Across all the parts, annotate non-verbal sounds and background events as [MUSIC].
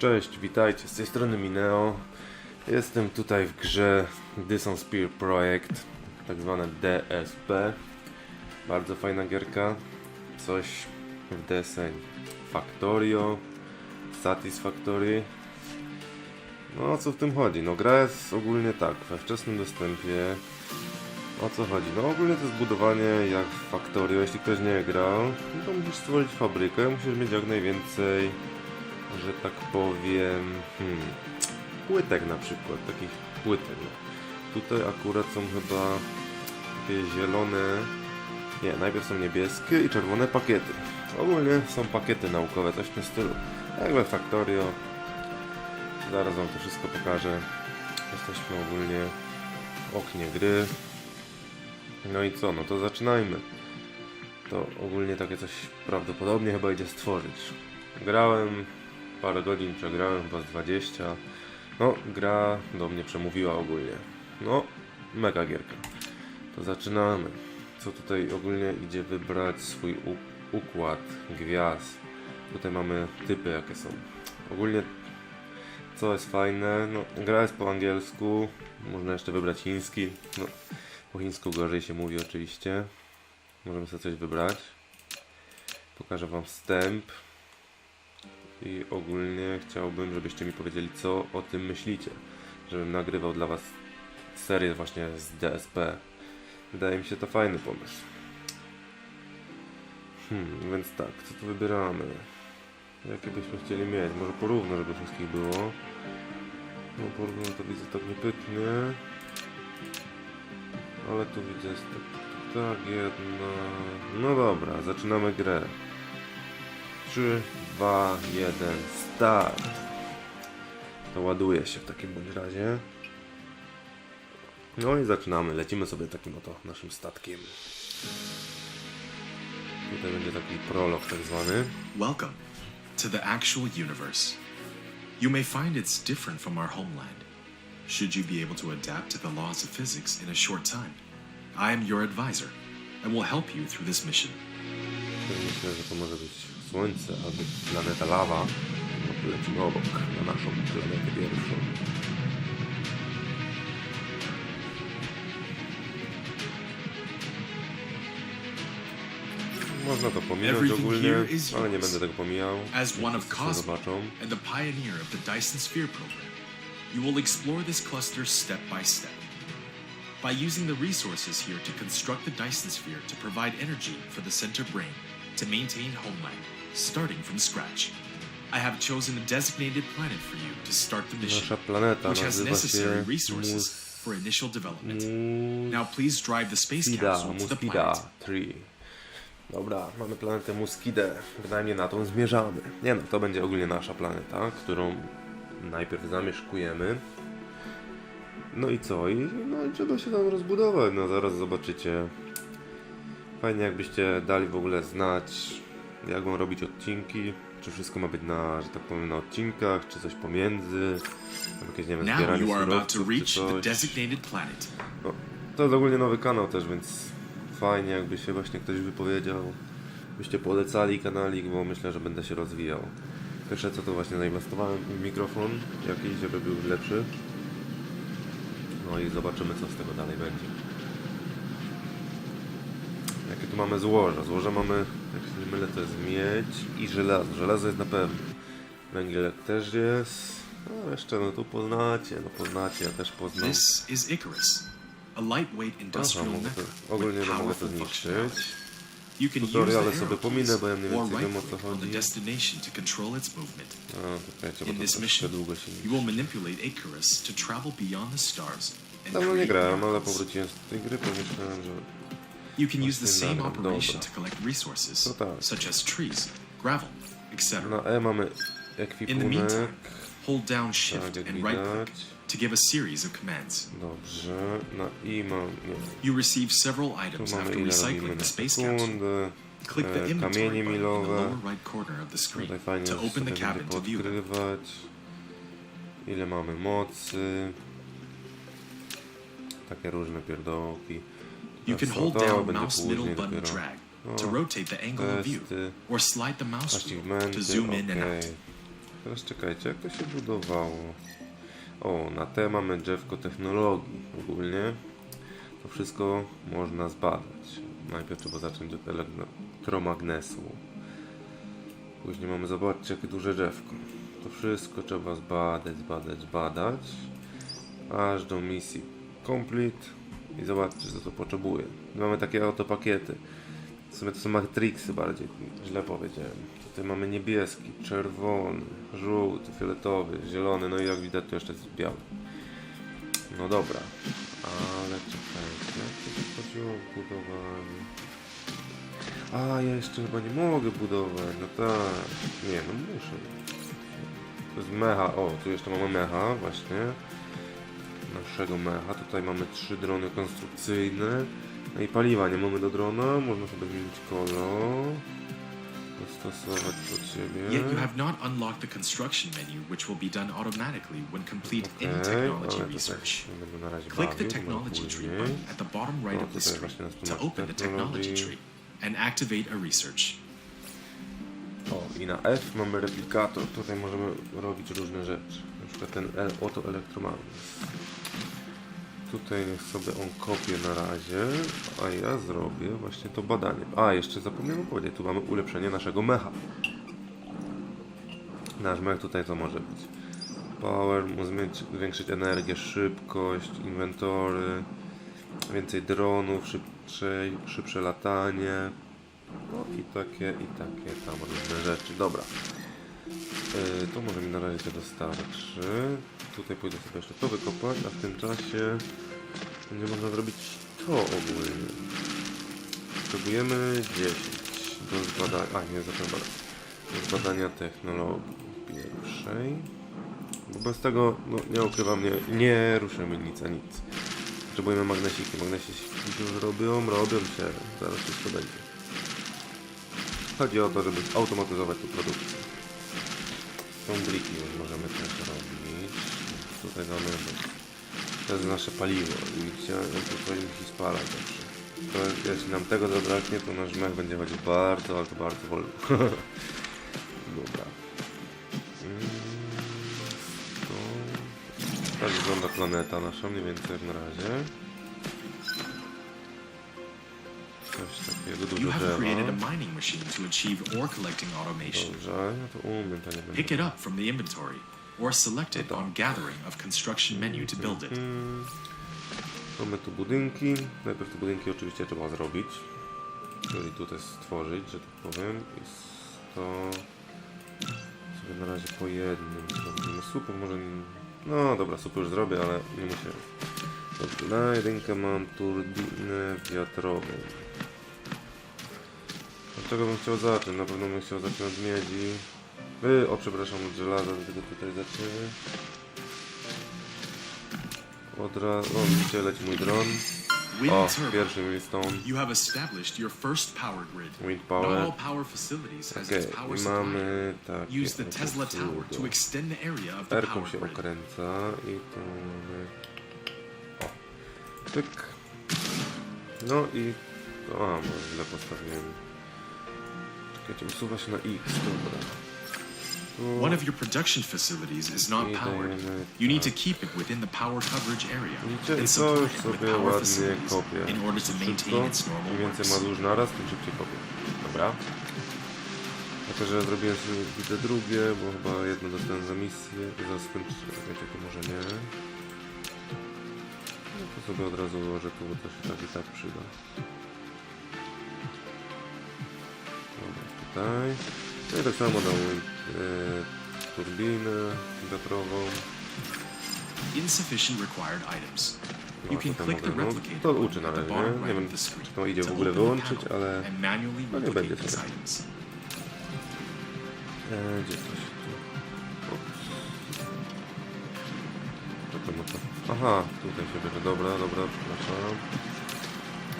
Cześć, witajcie, z tej strony Mineo. Jestem tutaj w grze Dyson Spear Project, tak zwane DSP. Bardzo fajna gierka. Coś w deseń Factorio, Satisfactory. No o co w tym chodzi? No gra jest ogólnie tak, we wczesnym dostępie. O co chodzi? No ogólnie to jest budowanie jak w Factorio. Jeśli ktoś nie grał, to musisz stworzyć fabrykę, musisz mieć jak najwięcej że tak powiem, hmm, płytek na przykład, takich płytek. Tutaj akurat są chyba takie zielone, nie, najpierw są niebieskie i czerwone pakiety. Ogólnie są pakiety naukowe, coś w tym stylu. Jak we Factorio. Zaraz wam to wszystko pokażę. Jesteśmy ogólnie w oknie gry. No i co, no to zaczynajmy. To ogólnie takie coś prawdopodobnie chyba idzie stworzyć. Grałem parę godzin przegrałem, chyba z 20. No, gra do mnie przemówiła ogólnie. No, mega gierka. To zaczynamy. Co tutaj ogólnie idzie wybrać swój układ gwiazd. Tutaj mamy typy jakie są. Ogólnie co jest fajne, no gra jest po angielsku, można jeszcze wybrać chiński. No, po chińsku gorzej się mówi oczywiście. Możemy sobie coś wybrać. Pokażę wam wstęp. I ogólnie chciałbym, żebyście mi powiedzieli, co o tym myślicie. Żebym nagrywał dla Was serię właśnie z DSP. Wydaje mi się to fajny pomysł. Hmm, więc tak, co tu wybieramy? Jakie byśmy chcieli mieć? Może porówno, żeby wszystkich było. No porówno to widzę tak nie pyknie. Ale tu widzę jest tak, tak jedna... No dobra, zaczynamy grę. 3, 2, 1, start. To ładuje się w takim bądź razie. No i zaczynamy. Lecimy sobie takim oto naszym statkiem. Tutaj będzie taki prolog tak zwany. Welcome to the actual universe. You may find it's different from our homeland. Should you be able to adapt to the laws of physics in a short time, I am your advisor and will help you through this mission. Myślę, że to może być Słońce albo planeta lawa. No lecimy obok, na naszą planetę pierwszą. Można to pominąć ogólnie, ale nie będę tego pomijał. As one of Cosmo and the pioneer of the Dyson Sphere program, you will explore this cluster step by step. By using the resources here to construct the Dyson Sphere to provide energy for the center brain to maintain homeland, starting from scratch. I have chosen a designated planet for you to start the mission, Nasza planeta which has necessary resources for initial development. Now please drive the space Muskida, capsule to the planet. 3. Dobra, mamy planetę Muskidę. Bynajmniej na tą zmierzamy. Nie no, to będzie ogólnie nasza planeta, którą najpierw zamieszkujemy. No i co? I, no i trzeba się tam rozbudować. No zaraz zobaczycie. Fajnie jakbyście dali w ogóle znać, jak mam robić odcinki. Czy wszystko ma być na, że tak powiem, na odcinkach, czy coś pomiędzy. Jakieś, nie wiem, zbieranie surowców, czy coś. No, to jest ogólnie nowy kanał też, więc fajnie jakby się właśnie ktoś wypowiedział. Byście polecali kanalik, bo myślę, że będę się rozwijał. Pierwsze co to właśnie zainwestowałem w mikrofon jakiś, żeby był lepszy. No i zobaczymy co z tego dalej będzie. Jakie tu mamy złoża? Złoża mamy, jak się nie mylę, to jest miedź i żelazo. Żelazo jest na pewno. Węgiel też jest. No jeszcze no tu poznacie, no poznacie, ja też poznam. This is Icarus, a lightweight industrial to, ogólnie no, mogę to zniszczyć. Tutoriale sobie pominę, bo ja mniej więcej wiem, o co chodzi. A, czekajcie, bo to troszkę mission, długo się and Dawno nie grałem, ale powróciłem z tej gry, pomyślałem, że You can use the same operation to collect resources, No tak. such as trees, gravel, etc. na E mamy In the ekwipunek. meantime, hold down Shift Tak, jak and right widać. click to give a series of commands. Dobrze, na I mam, nie, You receive several tu items mamy after ile robimy recycling na the space capsule. sekundę. Click the E, inventory kamienie button in the milowe. lower right corner of the screen fajnie to open sobie the cabin będzie to view podgrywać. Ile mamy mocy. Takie różne pierdołki. You can hold down mouse middle button drag to rotate the angle of view, or slide the mouse wheel to zoom in and out. Teraz czekajcie, jak to się budowało? O, na T mamy drzewko technologii ogólnie. To wszystko można zbadać. Najpierw trzeba zacząć od elektromagnesu. Później mamy, zobaczcie, jakie duże drzewko. To wszystko trzeba zbadać, zbadać, zbadać. Aż do misji complete. I zobaczcie, co to potrzebuje. Mamy takie autopakiety. W sumie to są matrixy bardziej, źle powiedziałem. Tutaj mamy niebieski, czerwony, żółty, fioletowy, zielony, no i jak widać to jeszcze jest biały. No dobra, ale czekajcie, jak to chodziło w budowanie? A, ja jeszcze chyba nie mogę budować, no tak, nie, no muszę. To jest mecha, o, tu jeszcze mamy mecha, właśnie. Naszego mecha, tutaj mamy trzy drony konstrukcyjne. No i paliwa nie mamy do drona, można sobie zmienić kolor. Dostosować pod siebie. Yet you have not unlocked the construction menu, which will be done automatically when complete any Okej, technology to research. tak Click the technology tree button at the bottom right No, of the screen to open the technology tree and activate a research. O, i na F mamy replikator. Tutaj możemy robić różne rzeczy. Na przykład ten oto elektromagnes. Tutaj sobie on kopie na razie, a ja zrobię właśnie to badanie. A, jeszcze zapomniałem powiedzieć, tu mamy ulepszenie naszego mecha. Nasz mech tutaj to może być. Power, zwiększyć energię, szybkość, inwentory, więcej dronów, szybciej, szybsze latanie. No i takie, i takie tam różne rzeczy. Dobra. Yy, to może mi na razie to dostarczy. Tutaj pójdę sobie jeszcze to wykopać, a w tym czasie będzie można zrobić to ogólnie. Potrzebujemy 10 do zbadania. A nie. Do zbadania technologii pierwszej. Bo bez tego, no nie ukrywam, nie, nie ruszymy nic a nic. Potrzebujemy magnesiki. Magnesiki już robią, robią się. Zaraz wszystko będzie. Chodzi o to, żeby automatyzować tu produkcję. Już możemy też robić. Tutaj mamy, to jest nasze paliwo. To coś musi spalać zawsze. To jeśli nam tego zabraknie, to nasz mech będzie chodził bardzo, to bardzo wolno. [LAUGHS] Dobra. Mm, To... Tak wygląda planeta nasza, mniej więcej na razie. Takiego, You dużo have created a drzewa. mining machine to achieve ore collecting automation. Dobrze, ja to umiem, to nie będę. Pick it up from the inventory or select it on gathering of construction menu to build it. Mm, Mamy tu budynki. Najpierw te budynki oczywiście trzeba zrobić. Czyli tutaj stworzyć, że tak powiem. I s- to sobie na razie po jednym zrobimy. Super, może... No dobra, super już zrobię, ale nie muszę. Dobrze, na jedynkę mam turbinę wiatrową. Czego bym chciał zacząć? Na pewno bym chciał zacząć od miedzi. Y, o, przepraszam, od żelaza, dlatego tutaj zaczniemy. Od razu, o widzicie, leci mój dron. O, pierwszy grid. Wind power. Okej, supply. mamy the Erką się okręca i tu mamy... O, pyk. No i... A, może źle postawiłem. Czekajcie, usuwa się na X, dobra. Tu... One of your production facilities is not powered. You need to keep it within the power coverage area Widzicie, i and to supply już it with sobie power ładnie facilities kopię. in order to maintain Szybko, its normal im więcej works. ma naraz, tym szybciej kopię. Dobra. Jako, że zrobiłem sobie widzę drugie, bo chyba jedno dostałem za misję zaraz skończę. Czekajcie, to może nie. No to sobie od razu ułożę bo to się tak i tak przyda. Tutaj. No i tak samo dam e, turbinę wiatrową. Insufficient required items. No, You can click the no, replicate to uczy na razie, nie? Nie wiem, czy to idzie w ogóle wyłączyć, ale... no nie będzie items. E, gdzie coś tu? To to ma to. Aha, tutaj się bierze. Dobra, dobra, przepraszam.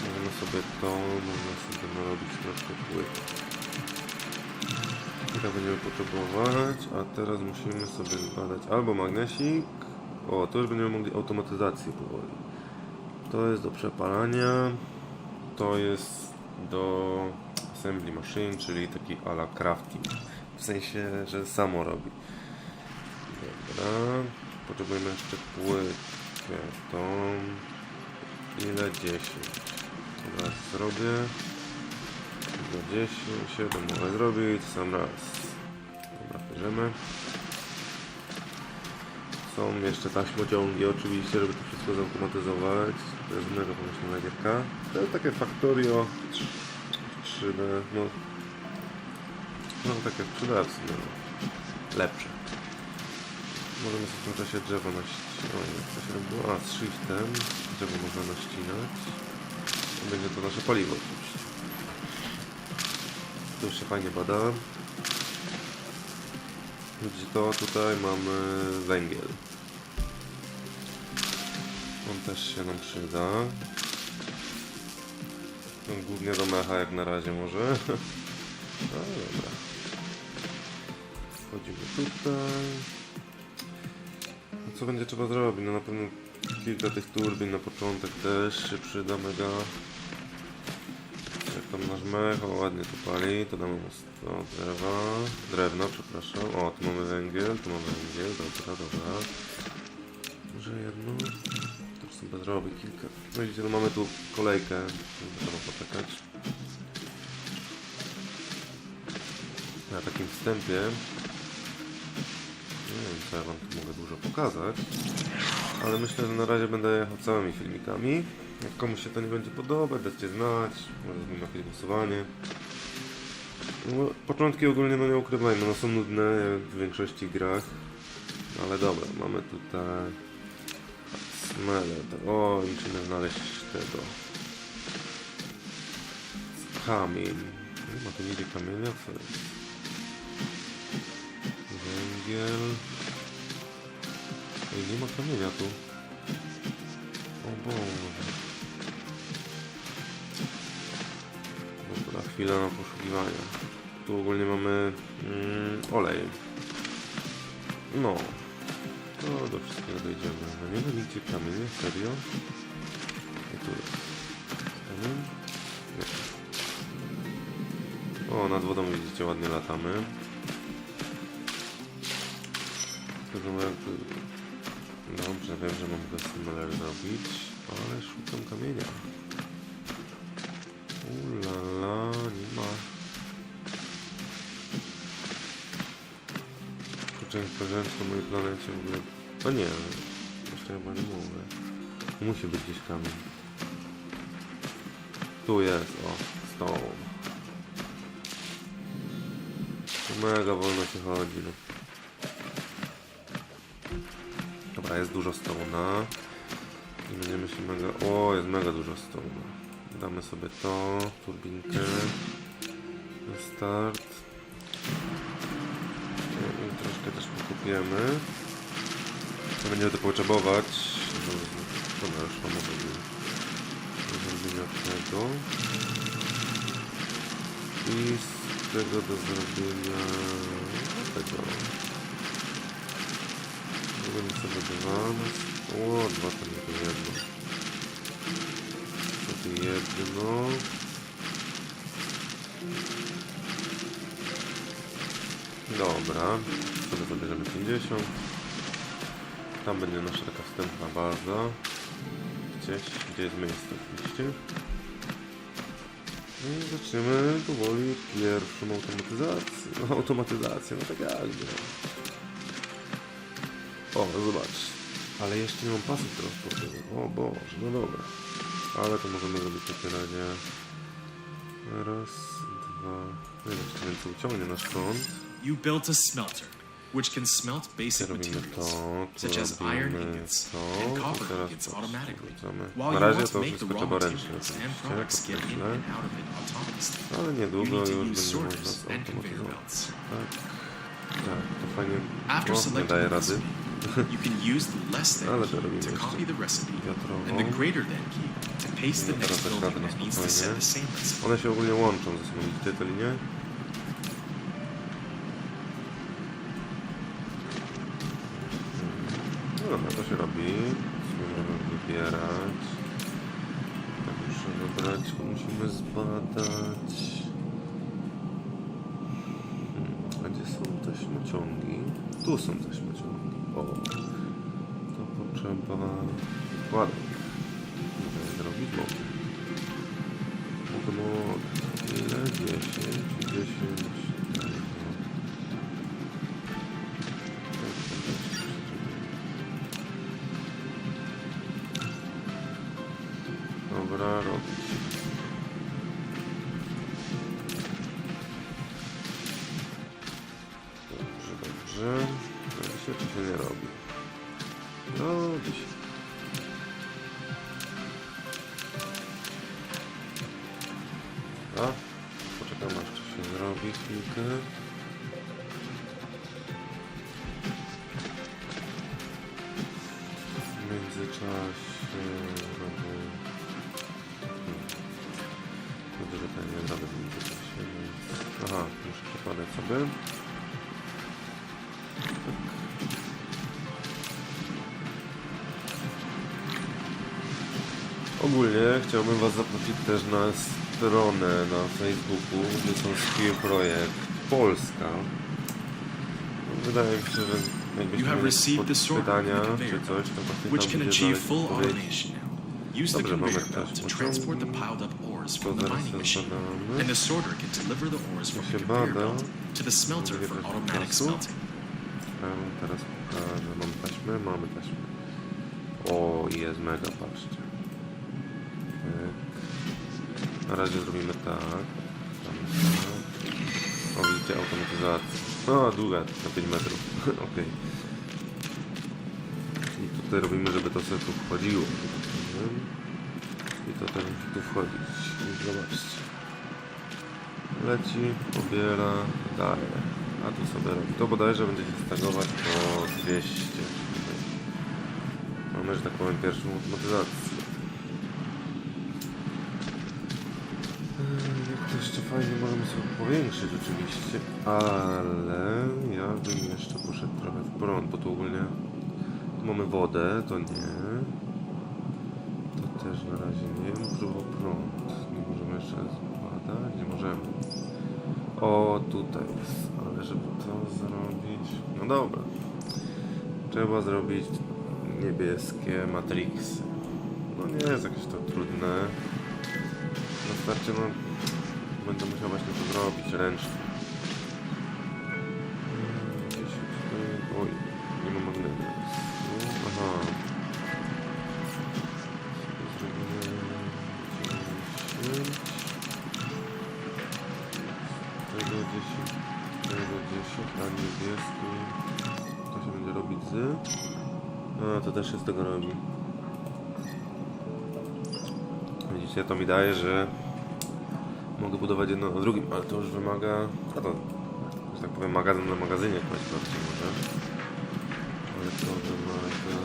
Możemy sobie to, można sobie narobić troszkę płyt. Tak będziemy potrzebować, a teraz musimy sobie zbadać albo magnesik. O, to już będziemy mogli automatyzację powoli. To jest do przepalania. To jest do assembly machine, czyli taki ala crafting. W sensie, że samo robi. Dobra. Potrzebujemy jeszcze płytkę. Tą. Ile? 10. Raz zrobię. Za 10. 7 mogę zrobić. Sam raz. Dobra, bierzemy. Są jeszcze taśmociągi oczywiście, żeby to wszystko zautomatyzować. To jest mega pomyślna gierka. To jest takie Factorio 3D, no... No takie 3D w sumie, no. Lepsze. Możemy sobie w tym czasie drzewo naścinać. O nie, co się robiło? A, z shiftem. Drzewo można naścinać. Będzie to nasze paliwo już się fajnie bada. Widzicie to, tutaj mamy węgiel. On też się nam przyda. No, głównie do mecha jak na razie może. [LAUGHS] No dobra. Wchodzimy tutaj. Co będzie trzeba zrobić? No na pewno kilka tych turbin na początek też się przyda mega. Nasz mech, o ładnie tu pali, to damy mu o, drzewa, drewno, przepraszam. O, tu mamy węgiel, tu mamy węgiel, dobra, dobra. Może jedno? To sobie zrobię kilka. No widzicie, no mamy tu kolejkę, trzeba poczekać. Na takim wstępie nie wiem, co ja wam tu mogę dużo pokazać, ale myślę, że na razie będę jechał całymi filmikami. Jak komuś się to nie będzie podobać, dajcie znać, może zrobimy jakieś głosowanie. No, początki ogólnie, no nie ukrywajmy, no są nudne jak w większości grach, ale dobra, mamy tutaj smele, to, o, musimy znaleźć tego kamień. Nie ma tu nigdzie kamienia, co jest? Węgiel. Ej, nie ma kamienia tu. O Boże. Dobra, chwila na poszukiwania. Tu ogólnie mamy mm, olej. No. No, do wszystkiego dojdziemy. No nie ma nigdzie serio? I tu jest. Kamień? O, nad wodą widzicie, ładnie latamy. Tylko jakby... Dobrze, wiem, że mam go similar zrobić, ale szukam kamienia. Ulala, nie ma. Kurczę, że na mojej planecie w ogóle... O nie, jeszcze chyba nie mówię. Musi być gdzieś kamień. Tu jest, o, stone. To mega wolno się chodzi, no. Dobra, jest dużo stona. I będziemy się mega... O, jest mega dużo stona. Damy sobie to, turbinkę. Start. I i troszkę też pokupiemy. Będziemy to potrzebować. No, Dobra, już mam mówię. Do zrobienia tego. I z tego do zrobienia tego. Sobie. O, dwa to to jedno. Jedno. Dobra, sobie zabierzemy 50. Tam będzie nasza taka wstępna baza. Gdzieś, gdzie jest miejsce oczywiście. I zaczniemy powoli pierwszą automatyzację. [LAUGHS] Automatyzację, no tak jakby. O, no zobacz. Ale jeszcze nie mam pasów transportowych. O Boże, no dobra. Ale to możemy zrobić takie razie. Raz, dwa. No i jeszcze więcej uciągnie nasz prąd. You built a smelter, which can smelt basic materials, to, such as iron ingots to and copper ingots to automatically. While Na you want to to make the raw materials and products get in and out of it autonomously. You need to use sorters and conveyor belts. Tak, tak, to fajnie After o, nie selecting the recipe, you can use the less than key to copy the recipe and the greater than key to paste the next building that needs to set the same recipe. One się ogólnie łączą ze sobą, widzicie te linie? No dobra, to się robi. Możemy wybierać. Tak muszę wybrać, musimy zbadać. Hmm, a gdzie są te śmieciągi? Tu są taśmociągi. O, to potrzeba. Mogę zrobić? Mogę. Mogę, mogę. Ile? 10, 10. Dobrze. Robi się czy się nie? Robi chciałbym Was zaprosić też na stronę na Facebooku, gdzie są Skill Projekt Polska. No, Wydaje mi się, że have mieli pytania czy coś, to właśnie tam będzie. Use the Dobrze, mamy conveyor belt też to transport the piled up ores from the mining machine, and the sorter can deliver the ores from the conveyor belt to the smelter for automatic smelting. Wam teraz pokażę. Mamy taśmę? Mamy taśmę. O, jest mega, patrzcie. Tak. Na razie zrobimy tak. Tak. O, widzicie, automatyzacja. No, długa, na 5 metrów. [LAUGHS] Okej. I tutaj robimy, żeby to sobie tu wchodziło. I to musi tu wchodzić. Zobaczcie. Leci, pobiera, daje. A tu sobie robi. To bodajże będzie się stagować po 200. Mamy, że tak powiem, pierwszą automatyzację. Eee, Jak to jeszcze fajnie możemy sobie powiększyć oczywiście, ale ja bym jeszcze poszedł trochę w prąd, bo tu ogólnie mamy wodę, to nie. To też na razie nie. Próbował prąd. Nie możemy jeszcze zbadać? Nie możemy. O, tutaj jest. Ale żeby to zrobić... No dobra. Trzeba zrobić niebieskie matrixy. No nie jest jakieś to trudne. Wystarczy, no... Będę musiał właśnie to zrobić ręcznie. Oj, nie ma magnetu. Tu, Aha. Zrobimy... 10. Tego 10, tego 10, a niebieski to się będzie robić z... A, to też się z tego robi. Widzicie, to mi daje, że mogę budować jedno na drugim, ale to już wymaga... A to, że tak powiem, magazyn na magazynie kłaść bardziej może. Ale to wymaga...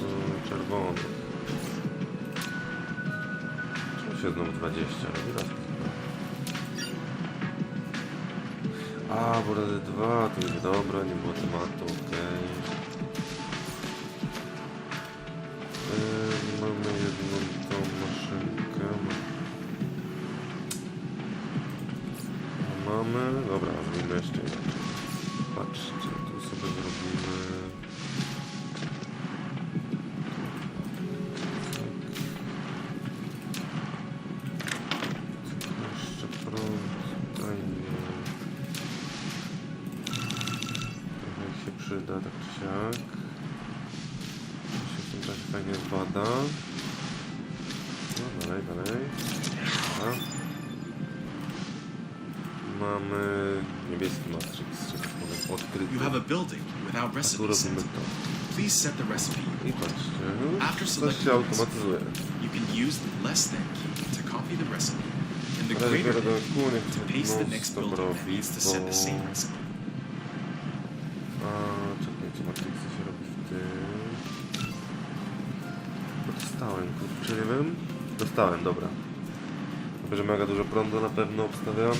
No, czerwony. Czemu się znowu 20? Ale raz A, bo razy dwa, to będzie dobra, nie było tematu, okej. Yy, Mamy, dobra, zrobimy jeszcze inaczej. Patrzcie, tu sobie zrobimy... building without recipe set. Please set the recipe I patrzcie, After selecting the. You can use the less than key to copy the recipe, and the greater than niech to paste the next building that needs to set the same recipe. A, czekajcie, matrixy się robi w tym. Dostałem, kurczę, nie wiem. Dostałem, dobra. Że mega dużo prądu na pewno obstawiam.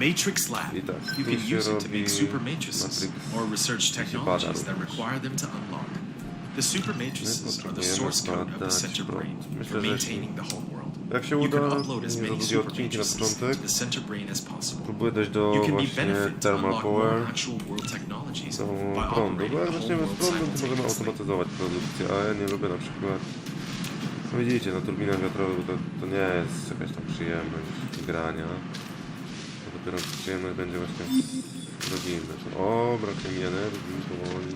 Matrix Lab. I tak, You can use it to make super matrices or research technologies that require them to unlock. The super matrices are the source code of the center brain for maintaining the whole world. Jak się You uda, can upload as nie za super odcinki na początek. to the center brain as possible. Próbuję dojść do You can be właśnie thermal power, more actual world technologies do by prądu. Bo jak zaczniemy z prądu, to możemy automatyzować produkcję, a ja nie lubię na przykład... No widzicie, na turbinach wiatrowych to, to nie jest jakaś tam przyjemność grania. To dopiero przyjemność będzie właśnie drugim. O, brakuje mi energii, powoli.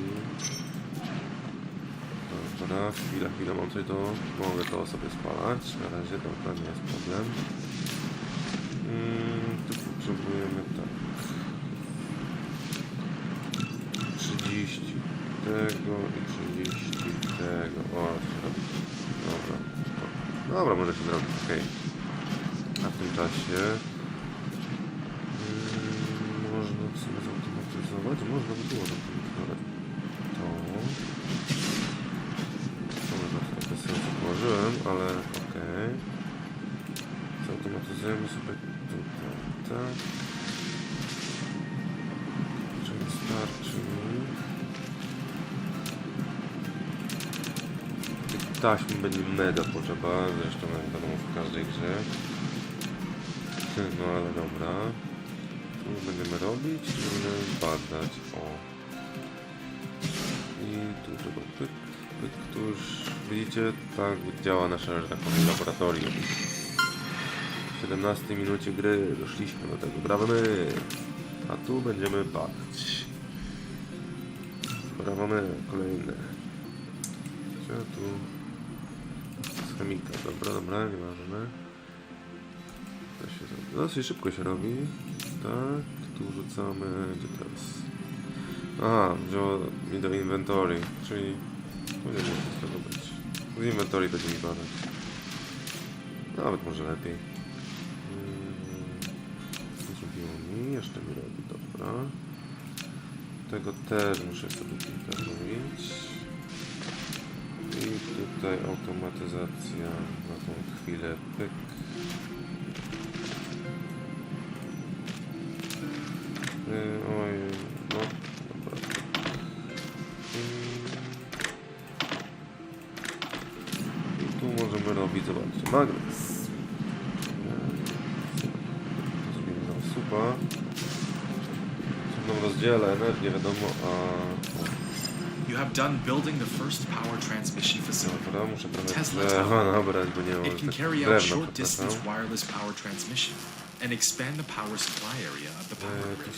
Dobra, chwila, chwila, mam coś do... Mogę to sobie spalać. Na razie, dobra, nie jest problem. Mm, tu potrzebujemy tak. 30 tego i 30 tego. O. Dobra. Dobra, może się zrobić, okej. A w tym czasie... Mm, sumie zautomatyzować. Można by było zautomatyzować to. Co może trochę sensu położyłem, ale okej. Zautomatyzujemy sobie tutaj, tak. Czyli starczy mi. Tych taśm będzie mega potrzeba, zresztą jak wiadomo w każdej grze. [LAUGHS] No ale dobra. Będziemy robić, będziemy badać, o. I tu tego pyk, pyk, tu już widzicie, tak działa nasze, że tak powiem, laboratorium. W 17 minucie gry doszliśmy do tego, brawo my! A tu będziemy badać. Brawo my, kolejne. Co tu? Chemika, dobra, dobra, nieważne. To się robi. Dosyć szybko się robi. Tak, tu rzucamy, gdzie teraz? Aha, wzięło mi do inventory, czyli nie może z tego być. Z inventory będzie mi badać. Nawet może lepiej. Mm, Zrobiło mi, jeszcze mi robi, dobra. Tego też muszę sobie zrobić. I tutaj automatyzacja na tą chwilę. Pyk. Możemy robić, zobaczcie, magnes. Zrobimy tam supa. Jednym rozdziale energię wiadomo, a... You have done building the first power transmission facility. Dobra, muszę trochę drzewa [LAUGHS] nabrać, bo nie mam It can tak carry out short distance wireless power transmission and expand the power supply area of the power E, grid.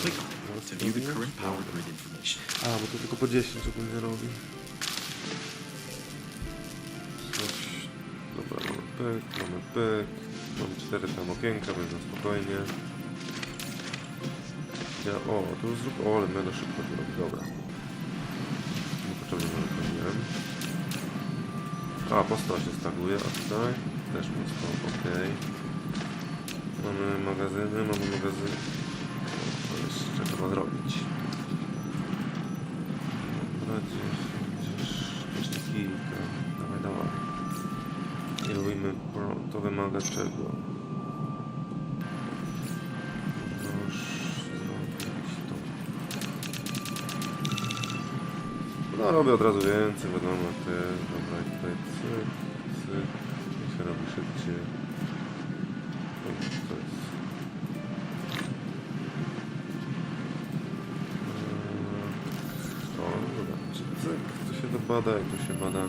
Click on it to view the current power grid information. A, bo to tylko po 10 ogólnie robi. Pyk, mamy pyk. Mamy 4 tam okienka, na spokojnie. Ja, o, tu zrób... O, ale mega szybko to robi, dobra. Niepotrzebnie może zrobiłem. A, postać się staguje, a tutaj też mocno, okej. Mamy magazyny, mamy magazyny. O, jeszcze trzeba zrobić. Dobra, gdzieś, To wymaga czego? To. No robię od razu więcej, wiadomo, jest, dobra, i tutaj cyk, cyk, i się robi szybciej. To jest... Eee, O, zobaczcie, cyk, tu się to bada i tu się bada.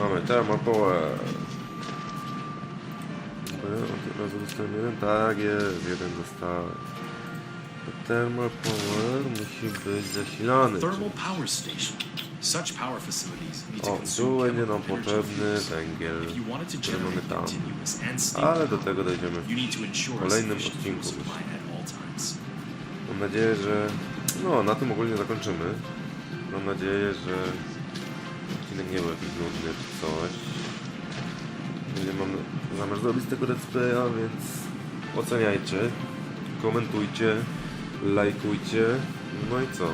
Mamy thermal power. Dobra, Od razu dostałem jeden? Tak jest, jeden dostałem. Thermal power musi być zasilany. Thermal power station. Such power facilities need to consume będzie nam potrzebny węgiel, który mamy tam. Ale do tego dojdziemy w kolejnym odcinku. Mam nadzieję, że... No, na tym ogólnie zakończymy. Mam nadzieję, że odcinek nie był jakiś nudny czy coś. Nie mam zamiar zrobić tego let's więc oceniajcie, komentujcie, lajkujcie. No i co?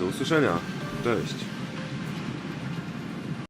Do usłyszenia. Cześć.